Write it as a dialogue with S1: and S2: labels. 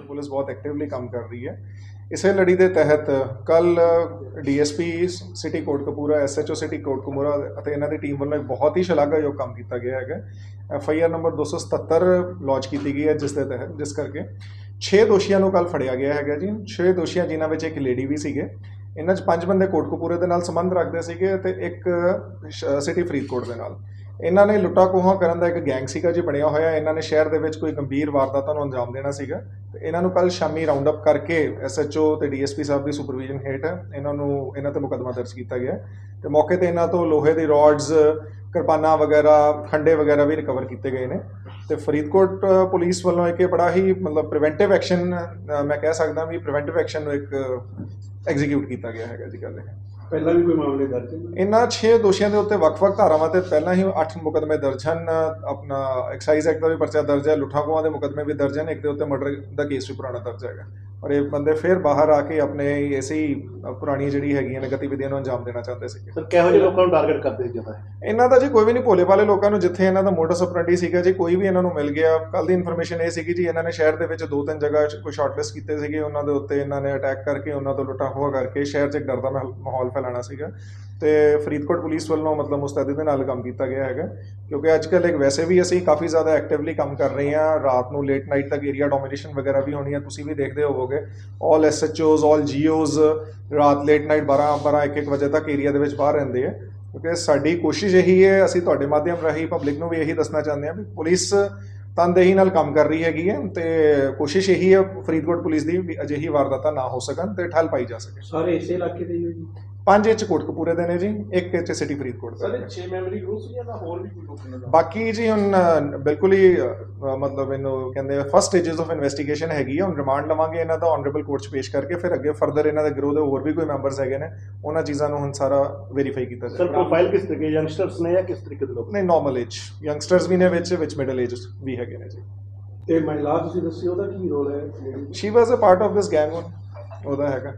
S1: Faridkot police ਬਹੁਤ actively ਕੰਮ ਕਰ ਰਹੀ ਹੈ। ਇਸੇ ਲੜੀ ਦੇ ਤਹਿਤ ਕੱਲ DSP city Kotkapura SHO city Kotkapura ਅਤੇ ਇਹਨਾਂ ਦੀ ਟੀਮ ਵੱਲੋਂ ਇੱਕ ਬਹੁਤ ਹੀ ਸ਼ਲਾਘਾਯੋਗ ਕੰਮ ਕੀਤਾ ਗਿਆ ਹੈਗਾ। ਐਫਆਈਆਰ ਨੰਬਰ 277 ਲਾਂਚ ਕੀਤੀ ਗਈ ਹੈ ਜਿਸ ਦੇ ਤਹਿਤ, ਜਿਸ ਕਰਕੇ 6 ਦੋਸ਼ੀਆਂ ਨੂੰ ਕੱਲ ਫੜਿਆ ਗਿਆ ਹੈਗਾ ਜੀ। 6 ਦੋਸ਼ੀਆਂ ਜਿਨ੍ਹਾਂ ਵਿੱਚ ਇੱਕ ਲੇਡੀ ਵੀ ਸੀਗੇ। ਇਹਨਾਂ 'ਚ ਪੰਜ ਬੰਦੇ ਕੋਟਕਪੂਰੇ ਦੇ ਨਾਲ ਸੰਬੰਧ ਰੱਖਦੇ ਸੀਗੇ ਤੇ ਇੱਕ ਸਿਟੀ ਫਰੀਦਕੋਟ ਦੇ ਨਾਲ। ਇਹਨਾਂ ਨੇ ਲੁੱਟਾ ਖੋਹਾਂ ਕਰਨ ਦਾ ਇੱਕ ਗੈਂਗ ਸੀਗਾ ਜੀ ਬਣਿਆ ਹੋਇਆ। ਇਹਨਾਂ ਨੇ ਸ਼ਹਿਰ ਦੇ ਵਿੱਚ ਕੋਈ ਗੰਭੀਰ ਵਾਰਦਾਤਾਂ ਨੂੰ ਅੰਜਾਮ ਦੇਣਾ ਸੀਗਾ। ਤੇ ਇਹਨਾਂ ਨੂੰ ਕੱਲ ਸ਼ਾਮੀ ਰਾਉਂਡ ਅਪ ਕਰਕੇ ਐਸਐਚਓ ਤੇ ਡੀਐਸਪੀ ਸਾਹਿਬ ਦੀ ਸੁਪਰਵਿਜ਼ਨ ਹੇਠ ਇਹਨਾਂ ਨੂੰ ਇਹਨਾਂ ਤੇ ਮੁਕੱਦਮਾ ਦਰਜ ਕੀਤਾ ਗਿਆ। ਹੈ ਤੇ ਮੌਕੇ ਤੇ ਇਹਨਾਂ ਤੋਂ ਲੋਹੇ ਦੇ ਰੋਡਸ ਕਿਰਪਾਨਾਂ ਵਗੈਰਾ, ਖੰਡੇ ਵਗੈਰਾ ਵੀ ਰਿਕਵਰ ਕੀਤੇ ਗਏ ਨੇ। ਤੇ ਫਰੀਦਕੋਟ ਪੁਲਿਸ ਵੱਲੋਂ ਇੱਕ ਇਹ ਬੜਾ ਹੀ ਮਤਲਬ ਪ੍ਰੀਵੈਂਟਿਵ ਐਕਸ਼ਨ ਮੈਂ ਕਹਿ ਸਕਦਾ ਵੀ ਪ੍ਰੀਵੈਂਟਿਵ ਐਕਸ਼ਨ ਨੂੰ ਇੱਕ ਐਗਜ਼ੀਕਿਊਟ ਕੀਤਾ ਗਿਆ ਹੈਗਾ ਜੀ ਗੱਲ ਇਹ।
S2: ਪਹਿਲਾਂ ਵੀ ਕੋਈ ਮਾਮਲੇ ਦਰਜ ਨੇ?
S1: ਇਹਨਾਂ 6 ਦੋਸ਼ੀਆਂ ਦੇ ਉੱਤੇ ਵੱਖ-ਵੱਖ ਧਾਰਾਵਾਂ ਤੇ ਪਹਿਲਾਂ ਹੀ 8 ਮੁਕਦਮੇ ਦਰਜ ਹਨ। ਆਪਣਾ ਐਕਸਾਈਜ਼ ਐਕਟ ਦਾ ਵੀ ਪਰਚਾ ਦਰਜ ਹੈ ਲੁੱਟਾਂ ਖੋਹਾਂ ਦੇ ਮੁਕਦਮੇ ਵੀ ਦਰਜ ਹਨ। ਇੱਕ ਦੇ ਉੱਤੇ ਮਰਡਰ ਦਾ ਕੇਸ ਵੀ ਪੁਰਾਣਾ ਦਰਜ ਹੈਗਾ। ਔਰ ਇਹ ਬੰਦੇ ਫਿਰ ਬਾਹਰ ਆ ਕੇ ਆਪਣੇ ਐਸੀ ਪੁਰਾਣੀ ਜਿਹੜੀ ਹੈਗੀਆਂ ਨੇ ਗਤੀਵਿਧੀਆਂ ਨੂੰ ਅੰਜਾਮ ਦੇਣਾ ਚਾਹੁੰਦੇ ਸੀਗੇ।
S2: ਸਰ ਕਿਹੋ ਜਿਹੇ ਲੋਕਾਂ ਨੂੰ ਟਾਰਗੇਟ ਕਰਦੇ ਜ਼ਿਆਦਾ?
S1: ਇਹਨਾਂ ਦਾ ਜੀ ਕੋਈ ਵੀ ਨਹੀਂ ਭੋਲੇ ਭਾਲੇ ਲੋਕਾਂ ਨੂੰ ਜਿੱਥੇ ਇਹਨਾਂ ਦਾ ਮੋਟਸ ਆਪਰੈਂਡੀ ਸੀਗਾ ਜੀ ਕੋਈ ਵੀ ਇਹਨਾਂ ਨੂੰ ਮਿਲ ਗਿਆ ਕੱਲ ਦੀ ਇਨਫੋਰਮੇਸ਼ਨ ਇਹ ਸੀਗੀ ਜੀ ਇਹਨਾਂ ਨੇ ਸ਼ਹਿਰ ਦੇ ਵਿੱਚ ਦੋ ਤਿੰਨ ਜਗ੍ਹਾ ਕੋਈ ਸ਼ਾਰਟਲਿਸਟ ਕੀਤੇ ਸੀਗੇ ਉਹਨਾਂ ਦੇ ਉੱਤੇ ਇਹਨਾਂ ਨੇ ਅਟੈਕ ਕਰਕੇ ਉਹਨਾਂ ਤੋਂ ਲੁੱਟਾਂ ਖੋਹਾਂ ਕਰਕੇ ਸ਼ਹਿਰ 'ਚ ਇੱਕ ਡਰ ਦਾ ਮਾਹੌਲ- ਮਾਹੌਲ ਫੈਲਾਣਾ ਸੀਗਾ। ਤੇ ਫਰੀਦਕੋਟ ਪੁਲਿਸ ਵੱਲੋਂ ਮਤਲਬ ਮੁਸਤੈਦੀ ਦੇ ਨਾਲ ਕੰਮ ਕੀਤਾ ਗਿਆ ਹੈਗਾ। ਕਿਉਂਕਿ ਅੱਜ ਕੱਲ੍ਹ ਇੱਕ ਵੈਸੇ ਵੀ ਅਸੀਂ ਕਾਫੀ ਜ਼ਿਆਦਾ ਐਕਟਿਵਲੀ ਕੰਮ ਕਰ ਰਹੇ ਹਾਂ। ਰਾਤ ਨੂੰ ਲੇਟ ਨਾਈਟ ਤੱਕ ਏਰੀਆ ਡੋਮੀਨੇਸ਼ਨ ਵਗੈਰਾ ਵੀ ਹੋਣੀ ਹੈ। ਤੁਸੀਂ ਵੀ ਦੇਖਦੇ ਹੋਵੋਗੇ। ਆਲ ਐਸਐਚਓਜ਼ ਆਲ ਜੀਓਜ਼ ਰਾਤ ਲੇਟ ਨਾਈਟ 12 12 1 1 ਵਜੇ ਤੱਕ ਏਰੀਆ ਦੇ ਵਿੱਚ ਬਾਹਰ ਰਹਿੰਦੇ ਆ। ਕਿਉਂਕਿ ਸਾਡੀ ਕੋਸ਼ਿਸ਼ ਇਹੀ ਹੈ, ਅਸੀਂ ਤੁਹਾਡੇ ਮਾਧਿਅਮ ਰਾਹੀਂ ਪਬਲਿਕ ਨੂੰ ਵੀ ਇਹੀ ਦੱਸਣਾ ਚਾਹੁੰਦੇ ਹਾਂ ਵੀ ਪੁਲਿਸ ਤਨਦੇਹੀ ਨਾਲ ਕੰਮ ਕਰ ਰਹੀ ਹੈਗੀ ਹੈ ਤੇ ਕੋਸ਼ਿਸ਼ ਇਹੀ ਹੈ ਫਰੀਦਕੋਟ ਪੁਲਿਸ ਦੀ ਵੀ ਅਜਿਹੀ ਵਾਰਦਾਤਾਂ ਨਾ ਹੋ ਸਕਣ ਤੇ ਠੱਲ ਪਾਈ ਜਾ ਸਕੇ।
S2: ਸਾਰੇ ਇਸੇ ਇਲਾਕੇ ਦੇ ਹੀ ਹੋ ਜੀ।
S1: ਪੰਜ ਇਹ 'ਚ ਕੋਟਕਪੂਰੇ ਦੇ ਨੇ ਜੀ ਇੱਕ ਇਹ 'ਚ ਸਿਟੀ ਫਰੀਦਕੋਟ ਦਾ
S2: ਸਰ
S1: ਹੈ।
S2: 6 ਮੈਂਬਰੀ ਗਰੁੱਪ ਸੀ ਜਾਂ ਹੋਰ ਵੀ ਕੋਈ ਲੋਕ ਨੇ
S1: ਬਾਕੀ ਜੀ ਹੁਣ ਬਿਲਕੁਲ ਹੀ ਮਤਲਬ ਇਹਨੂੰ ਕਹਿੰਦੇ ਫਸਟ ਸਟੇजेस ਆਫ ਇਨਵੈਸਟੀਗੇਸ਼ਨ ਹੈਗੀ ਹੈ ਹੁਣ ਰਿਮਾਂਡ ਲਵਾਂਗੇ ਇਹਨਾਂ ਦਾ ਆਨਰੇਬਲ ਕੋਰਟ 'ਚ ਪੇਸ਼ ਕਰਕੇ ਫਿਰ ਅੱਗੇ ਫਰਦਰ ਇਹਨਾਂ ਦੇ ਗਰੋਹ ਦੇ ਹੋਰ ਵੀ ਕੋਈ ਮੈਂਬਰਸ ਹੈਗੇ ਨੇ ਉਹਨਾਂ ਚੀਜ਼ਾਂ ਨੂੰ ਹੁਣ ਸਾਰਾ ਵੈਰੀਫਾਈ ਕੀਤਾ
S2: ਸਰ
S1: ਜਾਏਗਾ
S2: ਪ੍ਰੋਫਾਈਲ ਕਿਸ ਤਰੀਕੇ ਯੰਗਸਟਰਸ ਨੇ ਜਾਂ ਕਿਸ ਤਰੀਕੇ ਦੇ ਲੋਕ
S1: ਨਹੀਂ ਨਾਰਮਲ ਏਜ ਯੰਗਸਟਰਸ ਵੀ ਨੇ ਵਿੱਚ ਵਿੱਚ ਮਿਡਲ ਏਜ ਵੀ ਹੈਗੇ ਨੇ ਜੀ।
S2: ਤੇ ਮਹਿਲਾ ਤੁਸੀਂ ਦੱਸਿਓ ਉਹਦਾ ਕੀ ਰੋਲ ਹੈ?
S1: She was a part of this gang ਉਹਦਾ ਹੈਗਾ।